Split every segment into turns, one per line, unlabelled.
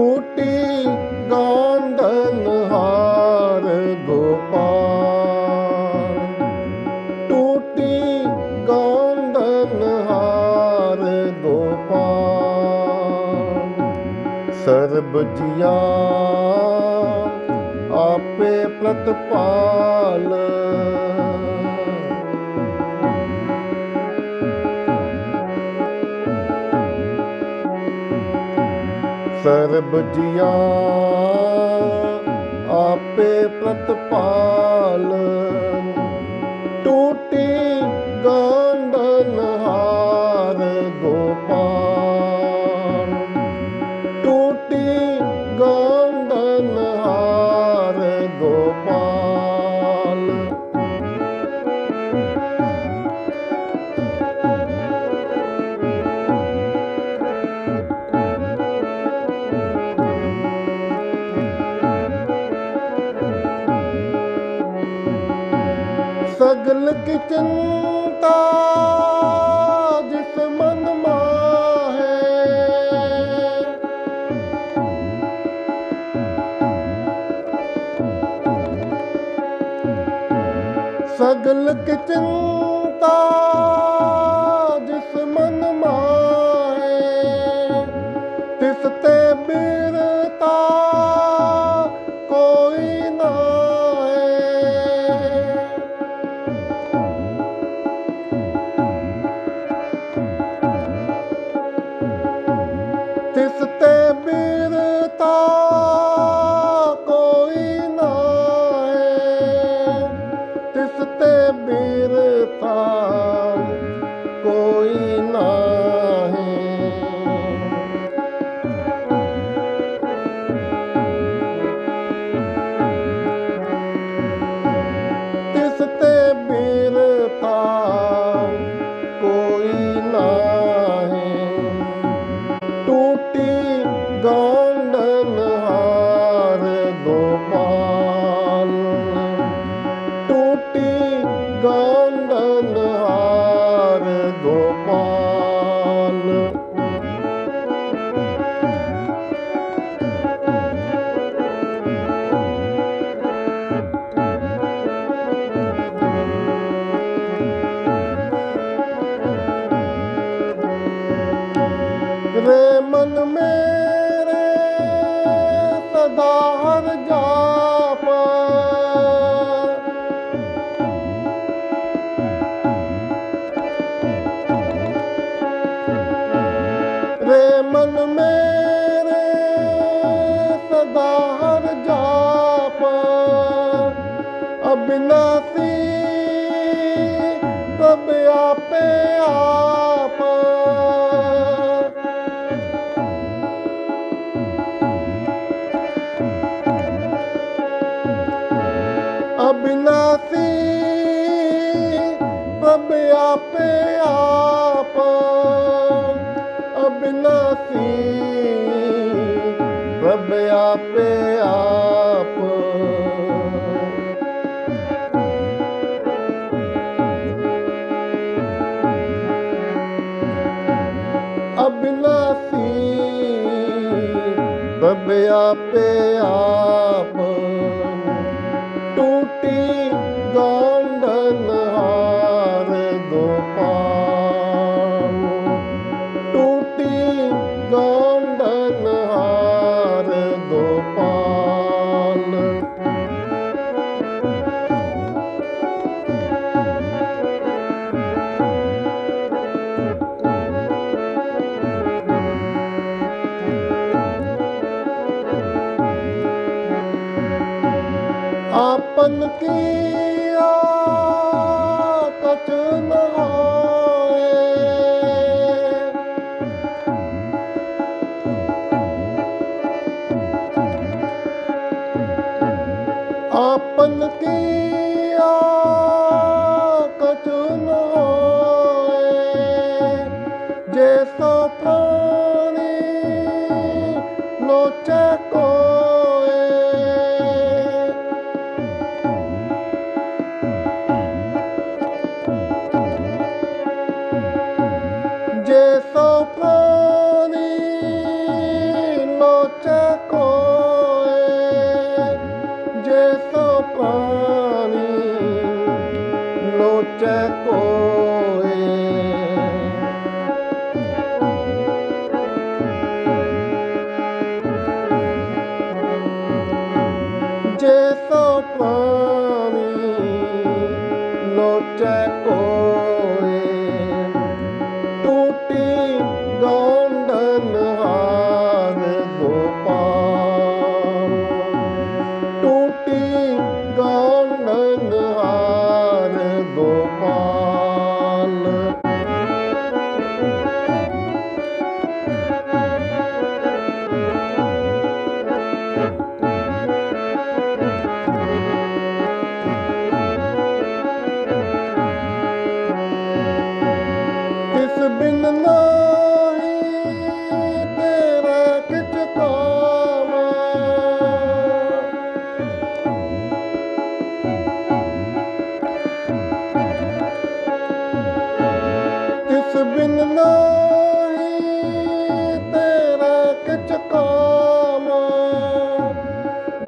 ਟੂਟੀ ਗਾਂਧਨ ਹਾਰ ਗੋਪਾਲ। ਟੂਟੀ ਗਾਂਡਨ ਹਾਰ ਗੋਪਾਲ। ਸਰਬ ਜੀਆ ਆਪੇ ਪ੍ਰਤਪਾਲ। ਸਰਬ ਜੀਆ ਆਪੇ ਪ੍ਰਤਪਾਲ। ਸਗਲ ਕੀ ਚਿੰਤਾ ਜਿਸ ਮਨ ਮਾਹੇ? ਸਗਲ ਕੀ ਚਿੰਤਾ ਰੇ ਮਨ ਮੇਰੇ, ਸਦਾ ਹਰ ਜਾਪ। ਰੇ ਮਨ ਮੇਰੇ, ਸਦਾ ਹਰ ਜਾਪ। ਅਬਿਨਾਸੀ ਪ੍ਰਭ ਆਪੇ ਆਪ ਅਬਿਨਾਸੀ ਪ੍ਰਭ ਆਪੇ ਆਪ ਅਬਿਨਾਸੀ। ਪ੍ਰਭ ਆਪੇ ਆਪ। ਅਬਿਨਾਸੀ ਪ੍ਰਭ ਆਪੇ ਆਪ। ਆਪਨ ਕੀਆ ਕਛ ਨ ਹੋਏ Coca-Cola.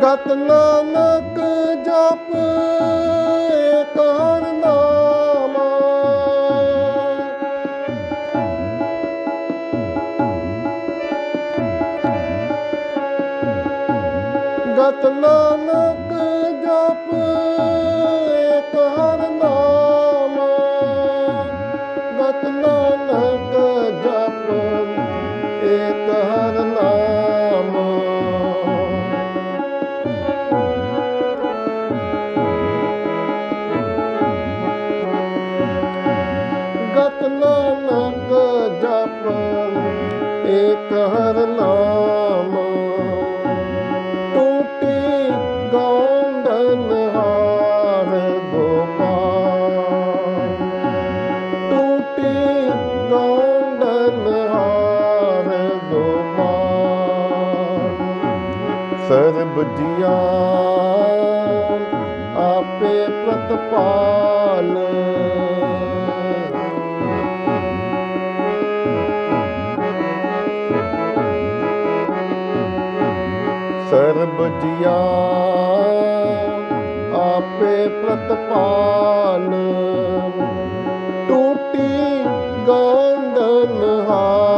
ਗਤ ਨਾਨਕ ਜਪ ਏਕ ਨਾਮਾ। ਗਤ ਨਾਨਕ ਜਪ ਉਪਜੀਆਂ ਆਪੇ ਪ੍ਰਤਪਾਲ। ਸਰਬ ਜੀਆ ਆਪੇ ਪ੍ਰਤਪਾਲ। ਟੂਟੀ ਗੰਡਨ ਹਾਰ